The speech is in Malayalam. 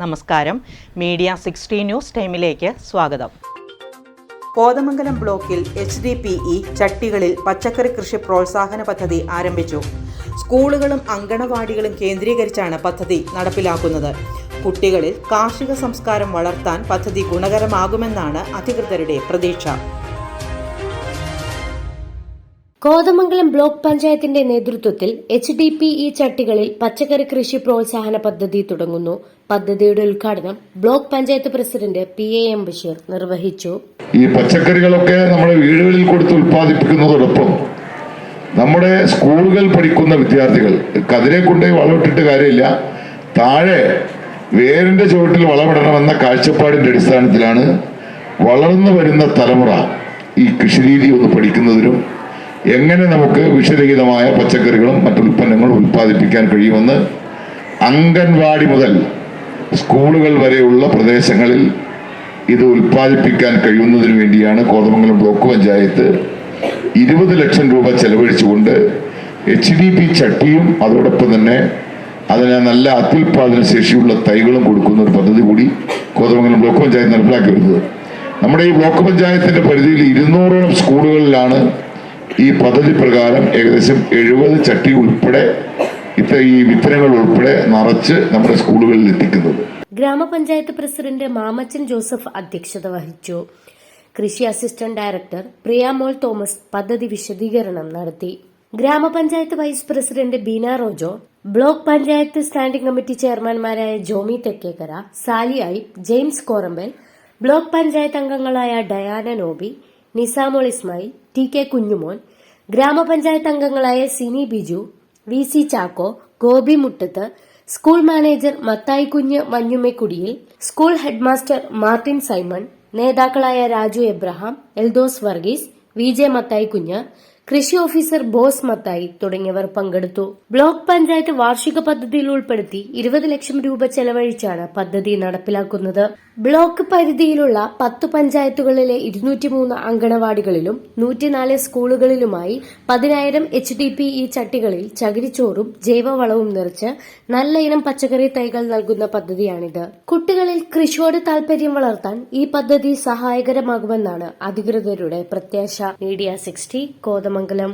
നമസ്കാരം. മീഡിയ സിക്സ്റ്റി ന്യൂസ് ടൈമിലേക്ക് സ്വാഗതം. കോതമംഗലം ബ്ലോക്കിൽ എച്ച് ഡി പി ഇ ചട്ടികളിൽ പച്ചക്കറി കൃഷി പ്രോത്സാഹന പദ്ധതി ആരംഭിച്ചു. സ്കൂളുകളും അങ്കണവാടികളും കേന്ദ്രീകരിച്ചാണ് പദ്ധതി നടപ്പിലാക്കുന്നത്. കുട്ടികളിൽ കാർഷിക സംസ്കാരം വളർത്താൻ പദ്ധതി ഗുണകരമാകുമെന്നാണ് അധികൃതരുടെ പ്രതീക്ഷ. കോതമംഗലം ബ്ലോക്ക് പഞ്ചായത്തിന്റെ നേതൃത്വത്തിൽ എച്ച് ഡി പി ഇ ചട്ടികളിൽ പച്ചക്കറി കൃഷി പ്രോത്സാഹന പദ്ധതി തുടങ്ങുന്നു. പദ്ധതിയുടെ ഉദ്ഘാടനം block panchayat president P A M Basheer നിർവഹിച്ചു. ഈ പച്ചക്കറികളൊക്കെ നമ്മുടെ വീടുകളിൽ കൊടുത്ത് ഉൽപ്പാദിപ്പിക്കുന്നതോടൊപ്പം നമ്മുടെ സ്കൂളുകൾ പഠിക്കുന്ന വിദ്യാർത്ഥികൾ കതിരെ കൊണ്ട് വളമിട്ടിട്ട് കാര്യമില്ല താഴെ വേരിന്റെ ചുവട്ടിൽ വളമിടണമെന്ന കാഴ്ചപ്പാടിന്റെ അടിസ്ഥാനത്തിലാണ് വളർന്നു വരുന്ന തലമുറ ഈ കൃഷിരീതി ഒന്ന് പഠിക്കുന്നതിനും എങ്ങനെ നമുക്ക് വിഷരഹിതമായ പച്ചക്കറികളും മറ്റുൽപ്പന്നങ്ങളും ഉൽപ്പാദിപ്പിക്കാൻ കഴിയുമെന്ന് അംഗൻവാടി മുതൽ സ്കൂളുകൾ വരെയുള്ള പ്രദേശങ്ങളിൽ ഇത് ഉൽപ്പാദിപ്പിക്കാൻ കഴിയുന്നതിന് വേണ്ടിയാണ് കോതമംഗലം ബ്ലോക്ക് പഞ്ചായത്ത് ഇരുപത് ലക്ഷം രൂപ ചെലവഴിച്ചുകൊണ്ട് എച്ച് ഡി പി ചട്ടിയും അതോടൊപ്പം തന്നെ അതിന് നല്ല അത്യുൽപാദന ശേഷിയുള്ള തൈകളും കൊടുക്കുന്ന ഒരു പദ്ധതി കൂടി കോതമംഗലം ബ്ലോക്ക് പഞ്ചായത്ത് നടപ്പിലാക്കി വരുന്നത്. നമ്മുടെ ഈ ബ്ലോക്ക് പഞ്ചായത്തിന്റെ പരിധിയിൽ ഇരുന്നൂറോളം സ്കൂളുകളിലാണ് ഈ പദ്ധതി പ്രകാരം ഏകദേശം എഴുപത് ചട്ടി ഉൾപ്പെടെ ഇത്ര ഈ വിത്തനങ്ങൾ ഉൾപ്പെടെ നിറച്ച് നമ്മുടെ സ്കൂളുകളിൽ എത്തിക്കുന്നത്. ഗ്രാമപഞ്ചായത്ത് പ്രസിഡന്റ് മാമച്ചൻ ജോസഫ് അധ്യക്ഷത വഹിച്ചു. കൃഷി അസിസ്റ്റന്റ് ഡയറക്ടർ പ്രിയാമോൾ തോമസ് പദ്ധതി വിശദീകരണം നടത്തി. ഗ്രാമപഞ്ചായത്ത് vice president Beena Rojo block panchayat standing committee ചെയർമാൻമാരായ Jomy Thekkekara Sally I James Korambal block panchayat അംഗങ്ങളായ ഡയാന നോബി നിസാമോൾ ഇസ്മായിൽ ടി കെ കുഞ്ഞുമോൻ ഗ്രാമപഞ്ചായത്ത് അംഗങ്ങളായ Sini Biju V C Chacko Gopi Muttath school manager Mathai Kunju മഞ്ഞുമേക്കുടിയിൽ school headmaster Martin Simon നേതാക്കളായ രാജു എബ്രഹാം എൽദോസ് വർഗീസ് വി ജെ മത്തായി കുഞ്ഞ് കൃഷി ഓഫീസർ ബോസ് മത്തായി തുടങ്ങിയവർ പങ്കെടുത്തു. ബ്ലോക്ക് പഞ്ചായത്ത് വാർഷിക പദ്ധതിയിൽ ഉൾപ്പെടുത്തി ഇരുപത് ലക്ഷം രൂപ ചെലവഴിച്ചാണ് പദ്ധതി നടപ്പിലാക്കുന്നത്. ബ്ലോക്ക് പരിധിയിലുള്ള പത്ത് പഞ്ചായത്തുകളിലെ ഇരുന്നൂറ്റിമൂന്ന് അങ്കണവാടികളിലും നൂറ്റിനാല് സ്കൂളുകളിലുമായി പതിനായിരം എച്ച് ഡി പി ഇ ചട്ടികളിൽ ചകിരിച്ചോറും ജൈവവളവും നിറച്ച് നല്ല ഇനം പച്ചക്കറി തൈകൾ നൽകുന്ന പദ്ധതിയാണിത്. കുട്ടികളിൽ കൃഷിയോട് താൽപര്യം വളർത്താൻ ഈ പദ്ധതി സഹായകരമാകുമെന്നാണ് അധികൃതരുടെ പ്രത്യാശ. Media sixty Kothamangalam